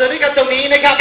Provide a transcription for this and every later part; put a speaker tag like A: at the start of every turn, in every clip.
A: สนุกกับตรงนี้นะครับ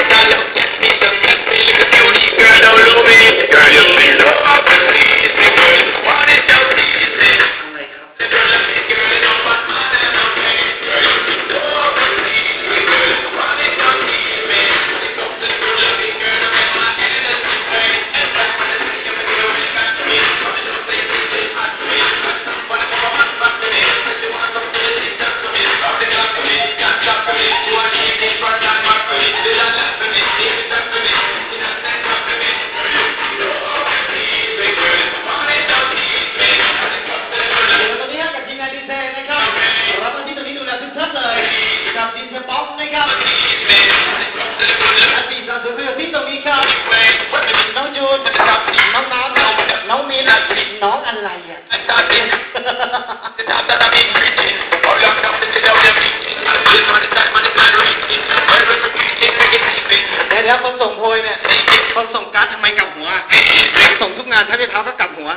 A: มีข้าวอีกไหมว่าจะมีน้องยูนจะจับสีน้องน้ำจะจับน้องมีนจะจับน้องอะไรอะจะจับดิน
B: จะจับตาดำดินโอ้ยจับดินจะจับดินมันจะมันจะมันจะมันจะ
A: เดี๋ยวเดี๋ยวคนส่งโพยเนี่ยคนส่งการ์ดทำไมกลับหัว ส่งทุกงานถ้าไม่เท้าก็กลับหัว